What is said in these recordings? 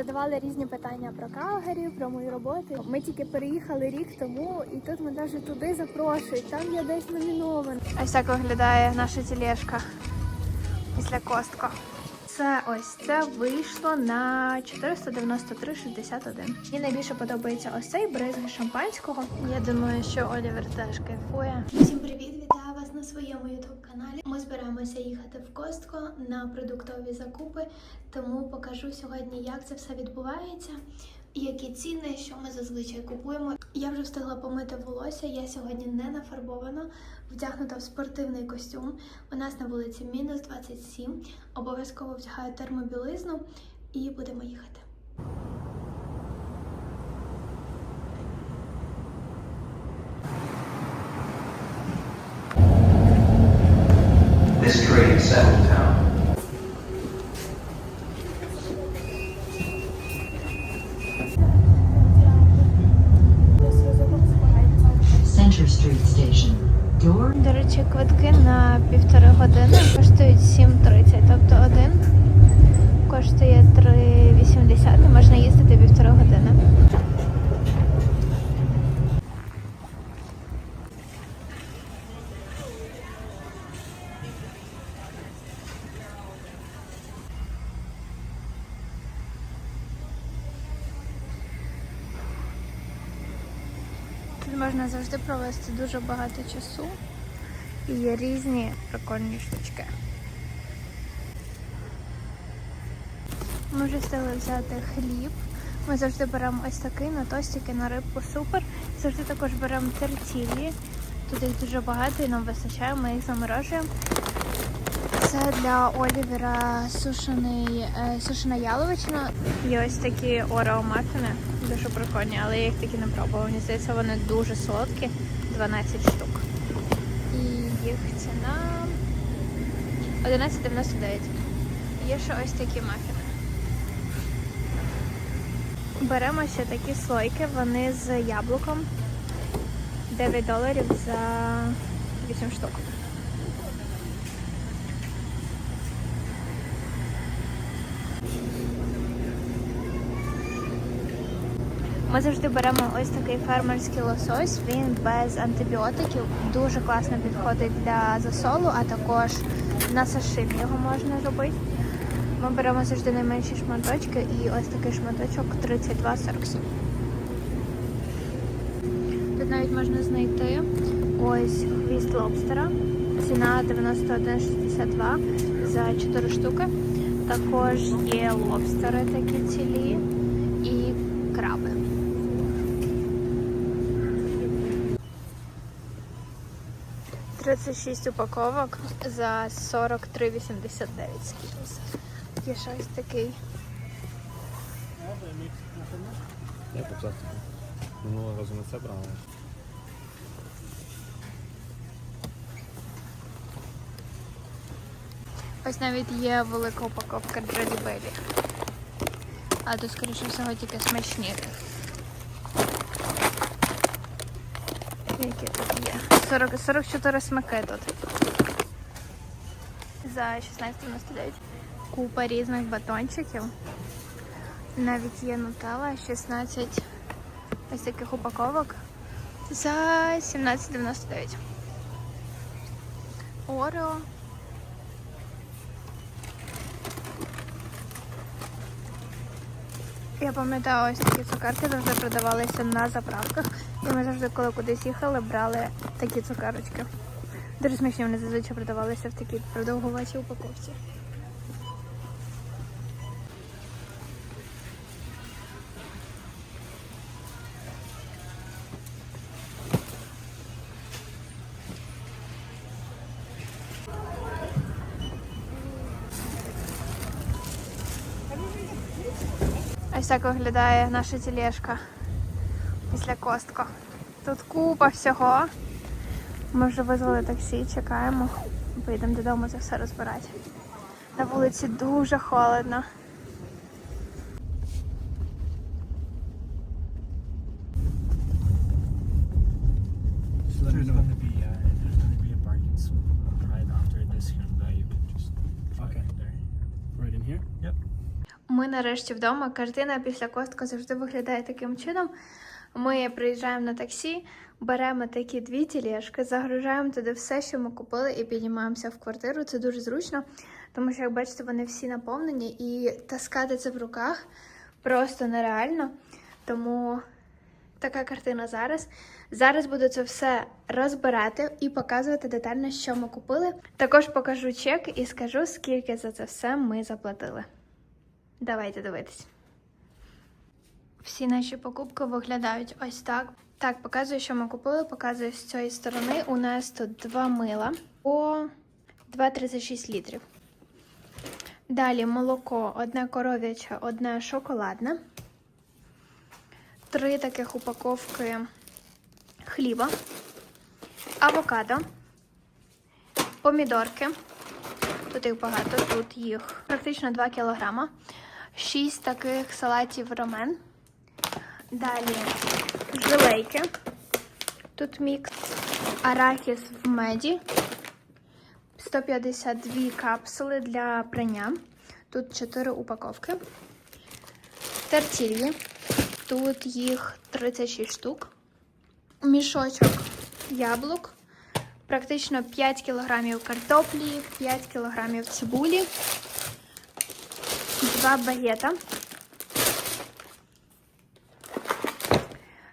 Задавали різні питання про калгарі, про мою роботу. Ми тільки переїхали рік тому, і тут ми навіть туди запрошують. Там я десь номінована. Ось так виглядає наша тележка після костка. Це ось це вийшло на 493,61. Мені найбільше подобається ось цей бризги шампанського. Я думаю, що Олівер теж кайфує. Всім привіт! Вітаю вас на своєму ютуб каналі. Ми збираємося їхати в Костко на продуктові закупи, тому покажу сьогодні, як це все відбувається. Які ціни, що ми зазвичай купуємо. Я вже встигла помити волосся. Я сьогодні не нафарбована, вдягнута в спортивний костюм. У нас на вулиці мінус 27. Обов'язково вдягаю термобілизну і будемо їхати. Можна завжди провести дуже багато часу. І є різні прикольні штучки. Ми вже встигли взяти хліб. Ми завжди беремо ось такий на тостики, на рибку супер. Завжди також беремо тертілі. Тут їх дуже багато і нам вистачає, ми їх заморожуємо. Це для Олівера сушений, е, сушена яловичина. Є ось такі орео мафіни, дуже прикольні, але я їх таки не пробувала. Мені здається, вони дуже солодкі, 12 штук. І їх ціна 11,99. Є ще ось такі мафіни. Беремо ще такі слойки, вони з яблуком. 9 доларів за 8 штук. Ми завжди беремо ось такий фермерський лосось. Він без антибіотиків дуже класно підходить для засолу, а також на сашимі його можна робити. Ми беремо завжди найменші шматочки і ось такий шматочок 32,47. Тут навіть можна знайти ось хвіст лобстера. Ціна 91,62 за 4 штуки. Також є лобстери такі цілі і 36 упаковок за 43,89 скільки. Є щось такий. Я по пластику. Минулого разу не це брали. Ось навіть є велика упаковка Белі. А тут, скоріше всього, тільки смачні. Які тут є. 40, 44 смаки тут. За 16,99. Купа різних батончиків. Навіть є нутелла, 16 ось таких упаковок. За 17,99. Орео. Я пам'ятаю, ось такі цукерки завжди продавалися на заправках. І ми завжди, коли кудись їхали, брали такі цукерочки. Дуже смішні вони зазвичай продавалися в такій продовгувачій упаковці. Так виглядає наша тележка після костка. Тут купа всього. Ми вже визвали таксі, чекаємо. Поїдемо додому це все розбирати. На вулиці дуже холодно. Нарешті вдома. Картина після костка завжди виглядає таким чином. Ми приїжджаємо на таксі, беремо такі дві тілешки, загружаємо туди все, що ми купили, і піднімаємося в квартиру. Це дуже зручно, тому що, як бачите, вони всі наповнені, і таскати це в руках просто нереально. Тому така картина зараз. Зараз буду це все розбирати і показувати детально, що ми купили. Також покажу чек і скажу, скільки за це все ми заплатили. Давайте дивитись. Всі наші покупки виглядають ось так. Так, показую, що ми купили. Показую з цієї сторони. У нас тут два мила по 2,36 літрів. Далі молоко, одне коров'яче, одне шоколадне. Три таких упаковки хліба, авокадо, помідорки. Тут їх багато, тут їх практично 2 кілограма. 6 таких салатів ромен. Далі жилейки. Тут мікс. Арахіс в меді. 152 капсули для прання. Тут 4 упаковки. Тертільї. Тут їх 36 штук. Мішочок яблук. Практично 5 кілограмів картоплі, 5 кілограмів цибулі, 2 багета,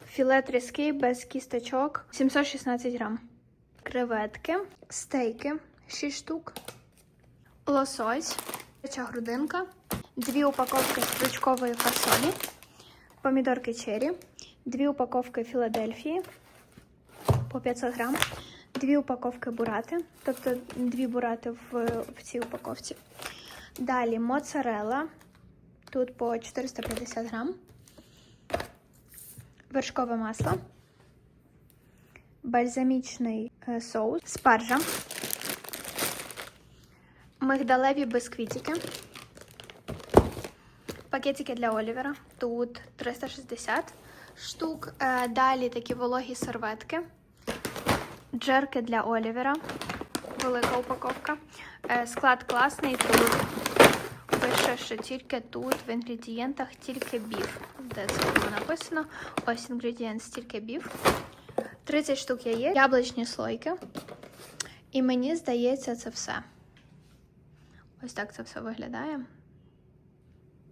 філе тріски без кісточок. 716 грам, креветки, стейки. 6 штук, лосось, Куряча грудинка, дві упаковки стручкової фасолі, помідорки черрі, дві упаковки Філадельфії. По 500 грам, дві упаковки бурати, тобто дві бурати в, в цій упаковці. Далі моцарелла, тут по 450 грам, вершкове масло, бальзамічний е, соус, спаржа, мигдалеві бисквітики, пакетики для Олівера, тут 360 штук. Е, Далі такі вологі серветки, джерки для Олівера, велика упаковка. Е, Склад класний, тут пише, що тільки тут в інгредієнтах тільки біф. Де це було написано? Ось інгредієнт тільки біф. 30 штук яєць, яблучні слойки. І мені здається, це все. Ось так це все виглядає.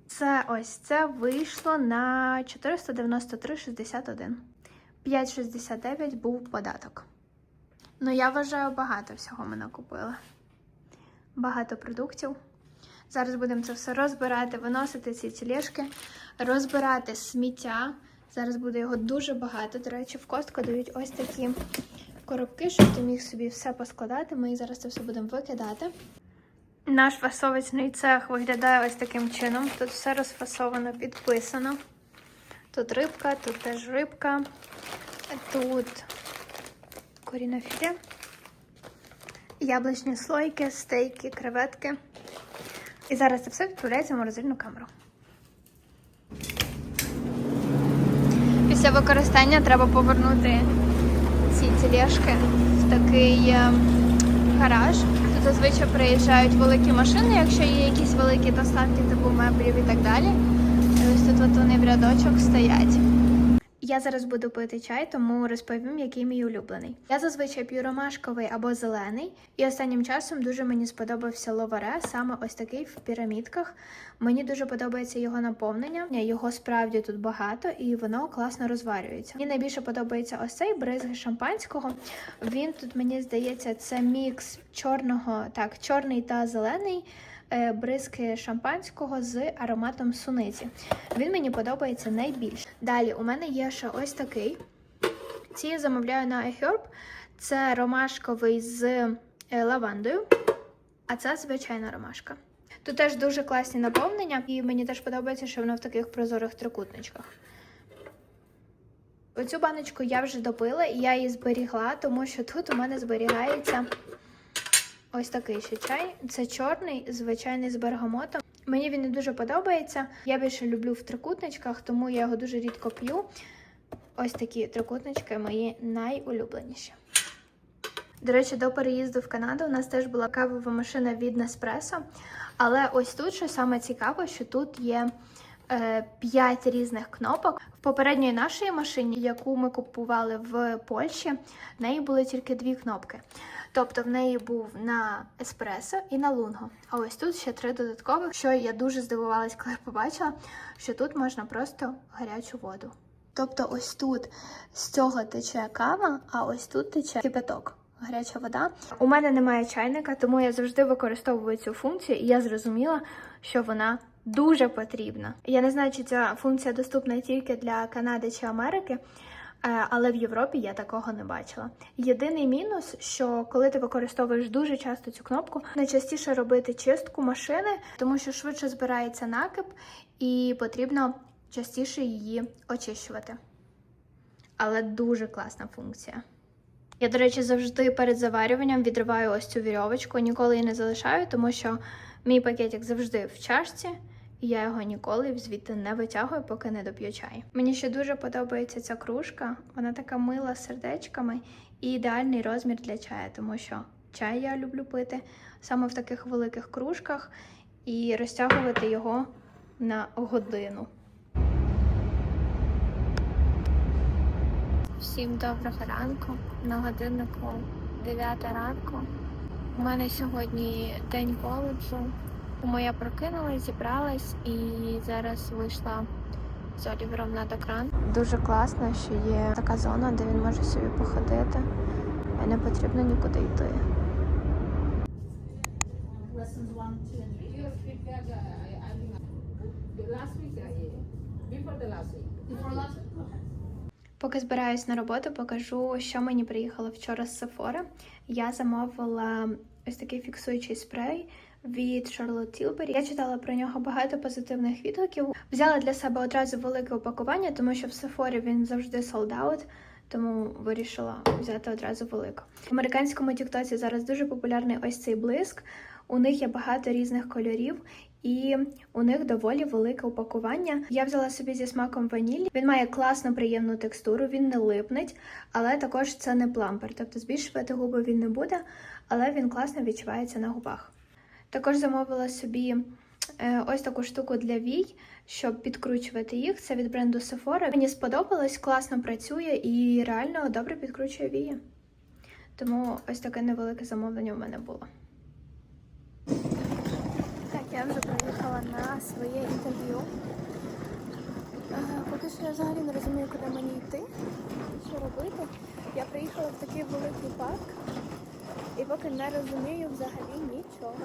Це ось це вийшло на 493,61. 5,69 був податок. Ну, я вважаю, багато всього ми накупили. Багато продуктів. Зараз будемо це все розбирати, виносити ці тілешки, розбирати сміття. Зараз буде його дуже багато. До речі, в костку дають ось такі коробки, щоб ти міг собі все поскладати. Ми зараз це все будемо викидати. Наш фасовочний цех виглядає ось таким чином. Тут все розфасовано, підписано. Тут рибка, тут теж рибка, тут коріна філе, яблучні слойки, стейки, креветки. І зараз це все відправляється в морозильну камеру. Після використання треба повернути ці тележки в такий е, гараж. Тут зазвичай приїжджають великі машини, якщо є якісь великі доставки, типу меблів і так далі. І ось тут от вони в рядочок стоять. Я зараз буду пити чай, тому розповім, який мій улюблений. Я зазвичай п'ю ромашковий або зелений, і останнім часом дуже мені сподобався ловаре, саме ось такий в пірамідках. Мені дуже подобається його наповнення. Його справді тут багато і воно класно розварюється. Мені найбільше подобається ось цей бризги шампанського. Він тут, мені здається, це мікс чорного, так, чорний та зелений. е, Бризки шампанського з ароматом суниці. Він мені подобається найбільше. Далі у мене є ще ось такий. Ці я замовляю на iHerb. Це ромашковий з е, лавандою, а це звичайна ромашка. Тут теж дуже класні наповнення, і мені теж подобається, що воно в таких прозорих трикутничках. Оцю баночку я вже допила і я її зберігла, тому що тут у мене зберігається ось такий ще чай. Це чорний, звичайний з бергамотом. Мені він не дуже подобається. Я більше люблю в трикутничках, тому я його дуже рідко п'ю. Ось такі трикутнички мої найулюбленіші. До речі, до переїзду в Канаду у нас теж була кавова машина від Неспресо. Але ось тут що саме цікаво, що тут є 5 різних кнопок. В попередньої нашій машині, яку ми купували в Польщі, в неї були тільки дві кнопки. Тобто в неї був на еспресо і на лунго. А ось тут ще три додаткових, що я дуже здивувалась, коли побачила, що тут можна просто гарячу воду. Тобто ось тут з цього тече кава, а ось тут тече кипяток. Гаряча вода. У мене немає чайника, тому я завжди використовую цю функцію, і я зрозуміла, що вона дуже потрібна. Я не знаю, чи ця функція доступна тільки для Канади чи Америки, е, але в Європі я такого не бачила. Єдиний мінус, що коли ти використовуєш дуже часто цю кнопку, найчастіше робити чистку машини, тому що швидше збирається накип, і потрібно частіше її очищувати. Але дуже класна функція. Я, до речі, завжди перед заварюванням відриваю ось цю вірьовочку, ніколи її не залишаю, тому що мій пакетик завжди в чашці, і я його ніколи звідти не витягую, поки не доп'ю чай. Мені ще дуже подобається ця кружка, вона така мила з сердечками і ідеальний розмір для чаю, тому що чай я люблю пити саме в таких великих кружках і розтягувати його на годину. Всім доброго ранку. На годиннику 9 ранку. У мене сьогодні день коледжу. Тому я прокинулась, зібралась і зараз вийшла з Олівером на докран. Дуже класно, що є така зона, де він може собі походити. І не потрібно нікуди йти. Поки збираюсь на роботу, покажу, що мені приїхало вчора з Sephora. Я замовила ось такий фіксуючий спрей від Charlotte Tilbury. Я читала про нього багато позитивних відгуків. Взяла для себе одразу велике упакування, тому що в Sephora він завжди out, тому вирішила взяти одразу велику. В американському тіктоці зараз дуже популярний ось цей блиск. У них є багато різних кольорів, і у них доволі велике упакування. Я взяла собі зі смаком ванілі. Він має класну приємну текстуру, він не липнить, але також це не плампер. Тобто збільшувати губи він не буде, але він класно відчувається на губах. Також замовила собі е, ось таку штуку для вій, щоб підкручувати їх. Це від бренду Sephora. Мені сподобалось, класно працює і реально добре підкручує вії. Тому ось таке невелике замовлення у мене було. Так, я вже приїхала на своє інтерв'ю. Е, Поки що я взагалі не розумію, куди мені йти, що робити. Я приїхала в такий великий парк і поки не розумію взагалі нічого.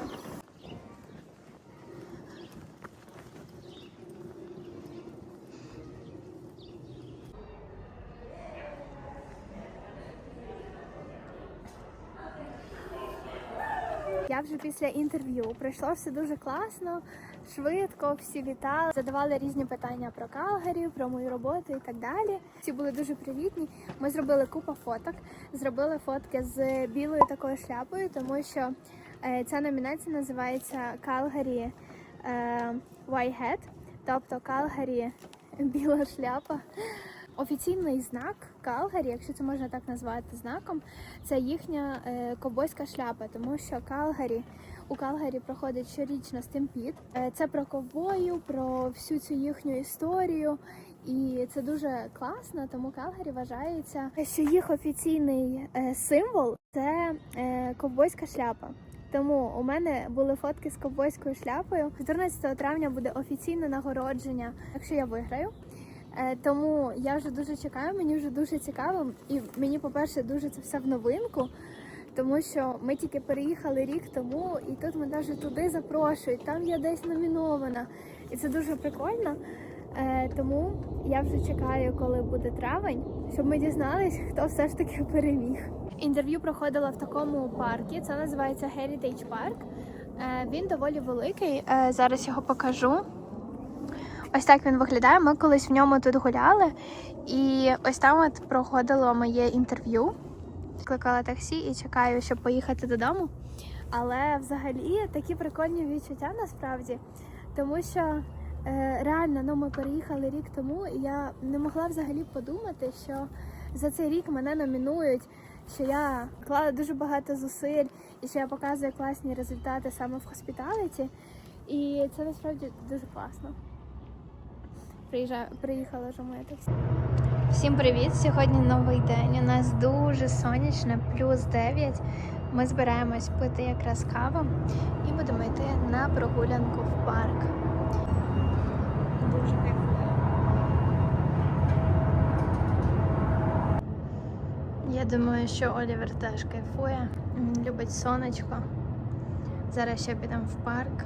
Я вже після інтерв'ю пройшло все дуже класно, швидко, всі вітали, задавали різні питання про Калгарі, про мою роботу і так далі. Всі були дуже привітні. Ми зробили купу фоток, зробили фотки з білою такою шляпою, тому що е, ця номінація називається Калгарі е, White Hat, тобто Калгарі біла шляпа. Офіційний знак Калгарі, якщо це можна так назвати знаком, це їхня е, ковбойська шляпа, тому що Калгарі у Калгарі проходить щорічно стемпід. Е, це про ковбою, про всю цю їхню історію. І це дуже класно, тому Калгарі вважається, що їх офіційний е, символ це ковбойська шляпа. Тому у мене були фотки з ковбойською шляпою. 14 травня буде офіційне нагородження, якщо я виграю. Е, Тому я вже дуже чекаю, мені вже дуже цікаво. І мені, по-перше, дуже це все в новинку, тому що ми тільки переїхали рік тому, і тут ми навіть туди запрошують, там я десь номінована. І це дуже прикольно. Е, Тому я вже чекаю, коли буде травень, щоб ми дізнались, хто все ж таки переміг. Інтерв'ю проходила в такому парку. Це називається Heritage Park. Е, Він доволі великий. Зараз його покажу. Ось так він виглядає. Ми колись в ньому тут гуляли, і ось там от проходило моє інтерв'ю. Кликала таксі і чекаю, щоб поїхати додому. Але взагалі такі прикольні відчуття насправді, тому що е, реально ну, ми переїхали рік тому, і я не могла взагалі подумати, що за цей рік мене номінують що я вклала дуже багато зусиль і що я показую класні результати саме в хоспіталіті. І це насправді дуже класно. Приїжджаю, приїхала вже моя. Всім привіт! Сьогодні новий день. У нас дуже сонячно, плюс 9. Ми збираємось пити якраз каву і будемо йти на прогулянку в парк. Дуже кайфую. Я думаю, що Олівер теж кайфує, любить сонечко. Зараз ще підемо в парк.